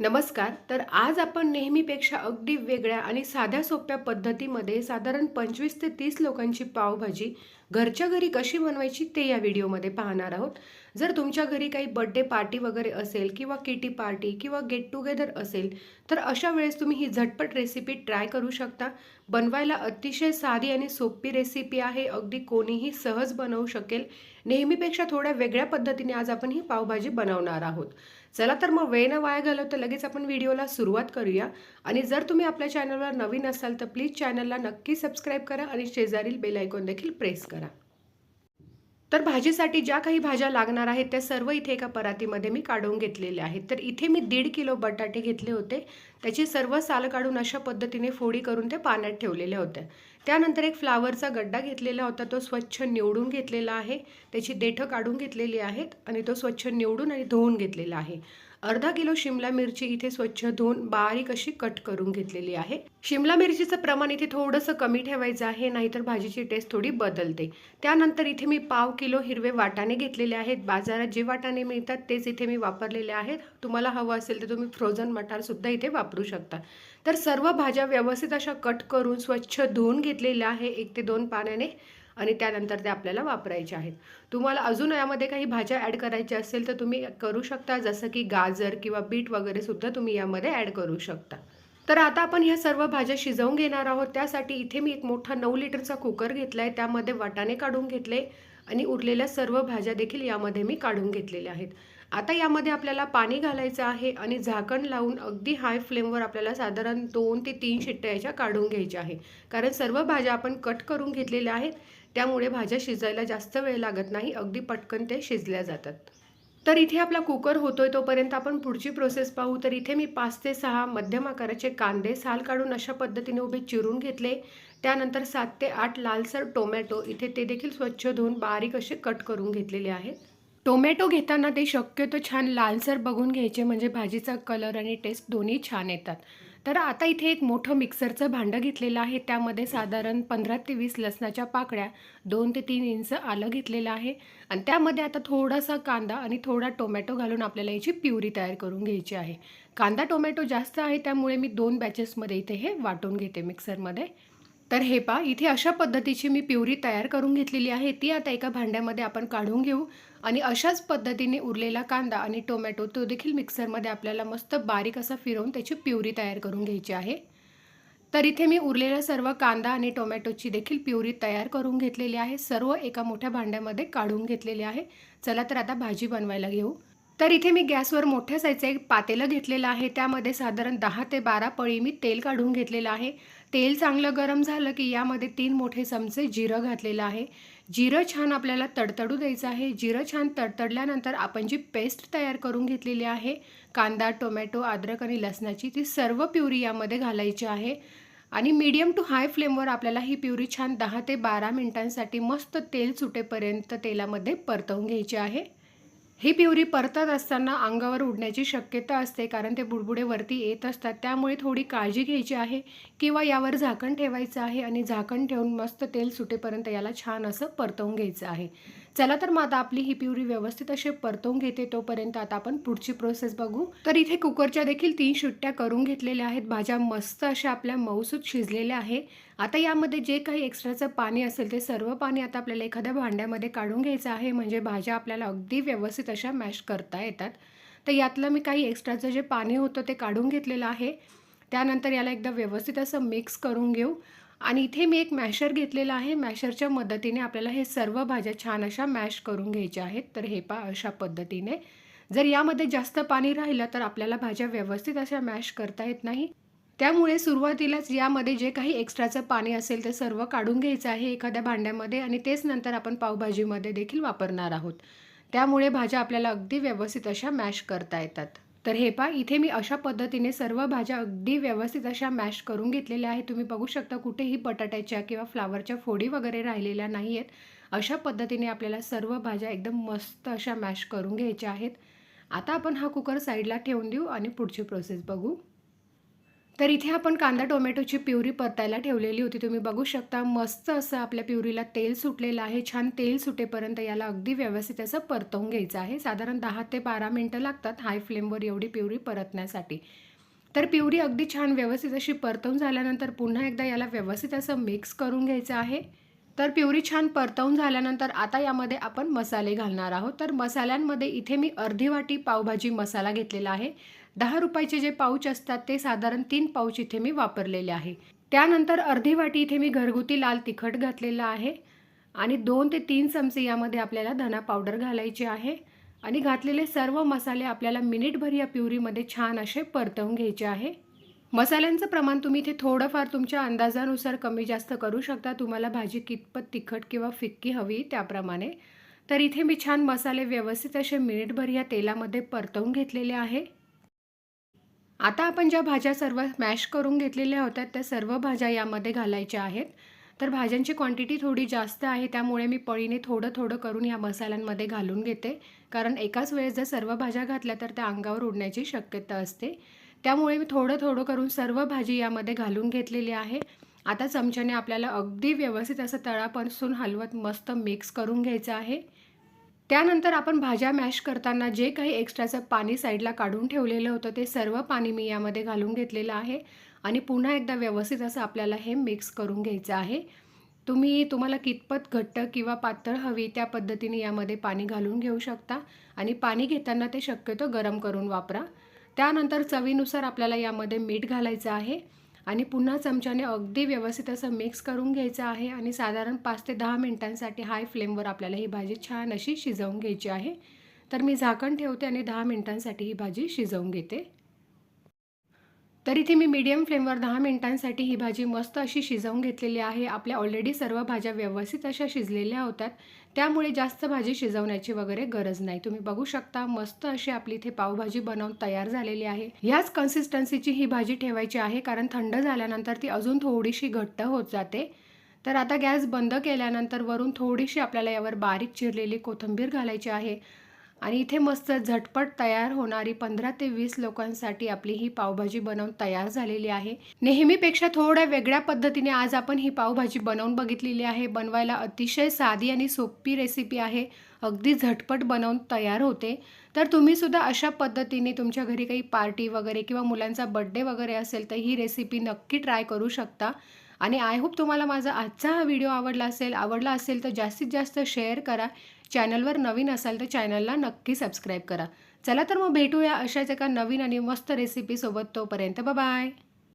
नमस्कार तर आज आपण नेहमीपेक्षा अगदी वेगळ्या आणि साध्या सोप्या पद्धतीमध्ये साधारण पंचवीस ते तीस लोकांची पावभाजी घरच्या घरी कशी बनवायची ते या व्हिडिओमध्ये पाहणार आहोत. जर तुमच्या घरी काही बड्डे पार्टी वगैरे असेल किंवा किटी पार्टी किंवा गेट टुगेदर असेल तर अशा वेळेस तुम्ही ही झटपट रेसिपी ट्राय करू शकता. बनवायला अतिशय साधी आणि सोपी रेसिपी आहे. अगदी कोणीही सहज बनवू शकेल. नेहमीपेक्षा थोड्या वेगळ्या पद्धतीने आज आपण ही पावभाजी बनवणार आहोत. चला तर मग वेळ न वाया घालवता लगेच आपण व्हिडिओला सुरुवात करूया. आणि जर तुम्ही आपल्या चॅनलवर नवीन असाल तर प्लीज चॅनलला नक्की सबस्क्राईब करा आणि शेजारील बेल आयकॉन देखील प्रेस करा. तर भाजीसाठी ज्या काही भाज्या लागणार आहेत त्या सर्व इथे एका परातीमध्ये मी काढून घेतलेल्या आहेत. तर इथे मी दीड किलो बटाटे घेतले होते. त्याची सर्व साल काढून अशा पद्धतीने फोडी करून ते पाण्यात ठेवलेल्या होत्या. त्यानंतर एक फ्लावरचा गड्डा घेतलेला होता. तो स्वच्छ निवडून घेतलेला आहे. त्याची देठं काढून घेतलेली आहेत आणि तो स्वच्छ निवडून आणि धुवून घेतलेला आहे. अर्धा किलो शिमला मिरची इथे स्वच्छ धुवून बारीक अशी कट करून घेतलेली आहे. शिमला मिरचीचं प्रमाण इथे थोडंसं कमी ठेवायचं आहे नाहीतर भाजीची टेस्ट थोडी बदलते. त्यानंतर इथे मी पाव किलो हिरवे वाटाणे घेतलेले आहेत. बाजारात जे वाटाणे मिळतात तेच इथे मी वापरलेले आहेत. तुम्हाला हवं असेल तर तुम्ही फ्रोझन मटारसुद्धा इथे वापरू शकता. तर सर्व भाज्या व्यवस्थित अशा कट करून स्वच्छ धुवून घेतलेल्या आहे एक ते दोन पाण्याने. आणि त्यानंतर ते आपल्याला वापरायचे आहेत. तुम्हाला अजून यामध्ये काही भाज्या ॲड करायच्या असेल तर तुम्ही करू शकता. जसं की गाजर किंवा बीट वगैरे सुद्धा तुम्ही यामध्ये ॲड करू शकता. तर आता आपण ह्या सर्व भाज्या शिजवून घेणार आहोत. त्यासाठी इथे मी एक मोठा नऊ लिटरचा कुकर घेतला आहे त्यामध्ये वाटाणे काढून घेतले. आणि उरलेल्या सर्व भाज्या देखील यामध्ये मी काढून घेतलेल्या आहेत. आता यामध्ये आपल्याला पाणी घालायचं आहे आणि झाकण लावून अगदी हाय फ्लेमवर आपल्याला साधारण दोन ते तीन शिट्ट्या याच्या काढून घ्यायच्या आहे कारण सर्व भाज्या आपण कट करून घेतलेल्या आहेत त्यामुळे भाज्या शिजायला जास्त वेळ लागत नाही अगदी पटकन ते शिजल्या जातात. तर इथे आपला कुकर होतोय तोपर्यंत आपण पुढची प्रोसेस पाहू. तर इथे मी पाच ते सहा मध्यम आकाराचे कांदे साल काढून अशा पद्धतीने उभे चिरून घेतले. त्यानंतर सात ते आठ लालसर टोमॅटो इथे ते देखील स्वच्छ धुवून बारीक असे कट करून घेतलेले आहेत. टोमॅटो घेताना ते शक्यतो छान लालसर बघून घ्यायचे म्हणजे भाजीचा कलर आणि टेस्ट दोन्ही छान येतात. तर आता इथे एक मोठं मिक्सरचं भांडं घेतलेलं आहे. त्यामध्ये साधारण पंधरा ते वीस लसणाच्या पाकळ्या दोन ते तीन इंच आलं घेतलेलं आहे. आणि त्यामध्ये आता थोडासा कांदा आणि थोडा टोमॅटो घालून आपल्याला याची प्युरी तयार करून घ्यायची आहे. कांदा टोमॅटो जास्त आहे त्यामुळे मी दोन बॅचेसमध्ये इथे हे वाटून घेते मिक्सरमध्ये. तर हे पा इथे अशा पद्धतीची मी प्युरी तयार करून घेतलेली आहे. ती आता एका भांड्यामध्ये आपण काढून घेऊ. आणि अशाच पद्धतीने उरलेला कांदा आणि टोमॅटो तो देखील मिक्सरमध्ये आपल्याला मस्त बारीक असा फिरवून त्याची प्युरी तयार करून घ्यायची आहे. तर इथे मी उरलेला सर्व कांदा आणि टोमॅटोची देखील प्युरी तयार करून घेतलेली आहे. सर्व एका मोठ्या भांड्यामध्ये काढून घेतलेली आहे. चला तर आता भाजी बनवायला घेऊ. तर इथे मी गॅसवर मोठ्या साईजचं एक पातेलं घेतलेलं आहे. त्यामध्ये साधारण दहा ते बारा पळी मी तेल काढून घेतलेलं आहे. तेल चांगलं गरम झालं की यामध्ये तीन मोठे चमचे जिरं घातलेलं आहे. जिरं छान आपल्याला तडतडू द्यायचं आहे. जिरं छान तडतडल्यानंतर आपण जी पेस्ट तयार करून घेतलेली आहे कांदा टोमॅटो अद्रक आणि लसणाची ती सर्व प्युरी यामध्ये घालायची आहे. आणि मीडियम टू हाय फ्लेमवर आपल्याला ही प्युरी छान दहा ते बारा मिनिटांसाठी मस्त तेल सुटेपर्यंत तेलामध्ये परतवून घ्यायची आहे. ही पिवरी परतत असताना अंगावर उडण्याची शक्यता असते कारण ते बुडबुडे वरती येत असतात. त्यामुळे थोडी काळजी घ्यायची आहे किंवा यावर झाकण ठेवायचं आहे आणि झाकण ठेवून मस्त तेल सुटेपर्यंत याला छान असं परतवून घ्यायचं आहे. चला तर मग आता आपली ही प्युरी व्यवस्थित असे परतवून घेते तोपर्यंत आता आपण पुढची प्रोसेस बघू. तर इथे कुकरच्या देखील तीन शिट्ट्या करून घेतलेल्या आहेत. भाज्या मस्त अशा आपल्या मऊसूत शिजलेल्या आहे. आता यामध्ये जे काही एक्स्ट्राचं पाणी असेल ते सर्व पाणी आता आपल्याला एखाद्या भांड्यामध्ये काढून घ्यायचं आहे. म्हणजे भाज्या आपल्याला अगदी व्यवस्थित अशा मॅश करता येतात. तर यातलं मी काही एक्स्ट्राचं जे पाणी होतं ते काढून घेतलेलं आहे. त्यानंतर याला एकदा व्यवस्थित असं मिक्स करून घेऊ. आणि इथे मी एक मॅशर घेतलेला आहे. मॅशरच्या मदतीने आपल्याला हे सर्व भाज्या छान अशा मॅश करून घ्यायच्या आहेत. तर हे पा अशा पद्धतीने. जर यामध्ये जास्त पाणी राहिलं तर आपल्याला भाज्या व्यवस्थित अशा मॅश करता येत नाही. त्यामुळे सुरुवातीलाच यामध्ये जे काही एक्स्ट्राचं पाणी असेल ते सर्व काढून घ्यायचं आहे एखाद्या भांड्यामध्ये आणि तेच नंतर आपण पावभाजीमध्ये देखील वापरणार आहोत. त्यामुळे भाज्या आपल्याला अगदी व्यवस्थित अशा मॅश करता येतात. तर हे पा इथे मी अशा पद्धतीने सर्व भाज्या अगदी व्यवस्थित अशा मॅश करून घेतलेल्या आहेत. तुम्ही बघू शकता कुठेही बटाट्याच्या किंवा फ्लावरच्या फोडी वगैरे राहिलेल्या नाही आहेत अशा पद्धतीने आपल्याला सर्व भाज्या एकदम मस्त अशा मॅश करून घ्यायच्या आहेत. आता आपण हा कुकर साईडला ठेवून देऊ आणि पुढची प्रोसेस बघू. तर इथे आपण कांदा टोमॅटोची प्युरी परतायला ठेवलेली होती. तुम्ही बघू शकता मस्त असं आपल्या प्युरीला तेल सुटलेलं आहे. छान तेल सुटेपर्यंत याला अगदी व्यवस्थित असं परतवून घ्यायचं आहे. साधारण दहा ते बारा मिनटं लागतात हाय फ्लेमवर एवढी प्युरी परतण्यासाठी. तर प्युरी अगदी छान व्यवस्थित अशी परतवून झाल्यानंतर पुन्हा एकदा याला व्यवस्थित असं मिक्स करून घ्यायचं आहे. तर प्युरी छान परतवून झाल्यानंतर आता यामध्ये आपण मसाले घालणार आहोत. तर मसाल्यांमध्ये इथे मी अर्धी वाटी पावभाजी मसाला घेतलेला आहे. दहा रुपयाचे जे पाऊच असतात ते साधारण तीन पाऊच इथे मी वापरलेले आहे. त्यानंतर अर्धी वाटी इथे मी घरगुती लाल तिखट घातलेलं आहे आणि दोन ते तीन चमचे यामध्ये आपल्याला धना पावडर घालायची आहे आणि घातलेले सर्व मसाले आपल्याला मिनिटभर या प्युरीमध्ये छान असे परतवून घ्यायचे आहे. मसाल्यांचं प्रमाण तुम्ही इथे थोडंफार तुमच्या अंदाजानुसार कमी जास्त करू शकता. तुम्हाला भाजी कितपत तिखट किंवा फिक्की हवी त्याप्रमाणे. तर इथे मी छान मसाले व्यवस्थित असे मिनिटभर या तेलामध्ये परतवून घेतलेले आहे. आता आपण ज्या भाज्या सर्व मॅश करून घेतलेल्या होत्या त्या सर्व भाज्या यामध्ये घालायच्या आहेत. तर भाज्यांची क्वांटिटी थोडी जास्त आहे त्यामुळे मी पळीने थोडं थोडं करून या मसाल्यांमध्ये घालून घेते. कारण एकाच वेळेस जर सर्व भाज्या घातल्या तर त्या अंगावर उडण्याची शक्यता असते. त्यामुळे मी थोडं थोडं करून सर्व भाजी यामध्ये घालून घेतलेली आहे. आता चमच्याने आपल्याला अगदी व्यवस्थित असं तळापासून हलवत मस्त मिक्स करून घ्यायचं आहे. त्यानंतर आपण भाज्या मॅश करताना जे काही एक्स्ट्राचं पाणी साईडला काढून ठेवलेलं होतं ते सर्व पाणी मी यामध्ये घालून घेतलेलं आहे आणि पुन्हा एकदा व्यवस्थित असं आपल्याला हे मिक्स करून घ्यायचं आहे. तुम्ही तुम्हाला कितपत घट्ट किंवा पातळ हवी त्या पद्धतीने यामध्ये पाणी घालून घेऊ शकता आणि पाणी घेताना ते शक्यतो गरम करून वापरा. त्यानंतर चवीनुसार आपल्याला यामध्ये मीठ घालायचं आहे. आणि पुन्हा चमच्याने अगदी व्यवस्थित असं मिक्स करून घ्यायचं आहे आणि साधारण पाच ते दहा मिनटांसाठी हाय फ्लेमवर आपल्याला ही भाजी छान अशी शिजवून घ्यायची आहे. तर मी झाकण ठेवते आणि दहा मिनटांसाठी ही भाजी शिजवून घेते. तर इथे मी मीडियम फ्लेमवर दहा मिनिटांसाठी ही भाजी मस्त अशी शिजवून घेतलेली आहे. आपल्या ऑलरेडी सर्व भाज्या व्यवस्थित अशा शिजलेल्या होत्या त्यामुळे जास्त भाजी शिजवण्याची वगैरे गरज नाही. तुम्ही बघू शकता मस्त अशी आपली इथे पावभाजी बनवून तयार झालेली आहे. ह्याच कन्सिस्टन्सीची ही भाजी ठेवायची आहे कारण थंड झाल्यानंतर ती अजून थोडीशी घट्ट होत जाते. तर आता गॅस बंद केल्यानंतर वरून थोडीशी आपल्याला यावर बारीक चिरलेली कोथिंबीर घालायची आहे. आणि इथे मस्त झटपट तयार होणारी पंधरा ते वीस लोकांसाठी आपली ही पावभाजी बनवून तयार झालेली आहे. नेहमीपेक्षा थोड्या वेगळ्या पद्धतीने आज आपण ही पावभाजी बनवून बघितलेली आहे. बनवायला अतिशय साधी आणि सोपी रेसिपी आहे. अगदी झटपट बनवून तयार होते. तर तुम्ही सुद्धा अशा पद्धतीने तुमच्या घरी काही पार्टी वगैरे किंवा मुलांचा बड्डे वगैरे असेल तर ही रेसिपी नक्की ट्राय करू शकता. आणि आय होप तुम्हाला माझा आजचा हा व्हिडिओ आवडला असेल आवडला असेल तर जास्तीत जास्त शेअर करा. चॅनलवर नवीन असाल तर चॅनलला नक्की सबस्क्राईब करा. चला तर मग भेटूया अशाच एका नवीन आणि मस्त रेसिपीसोबत तोपर्यंत. बाय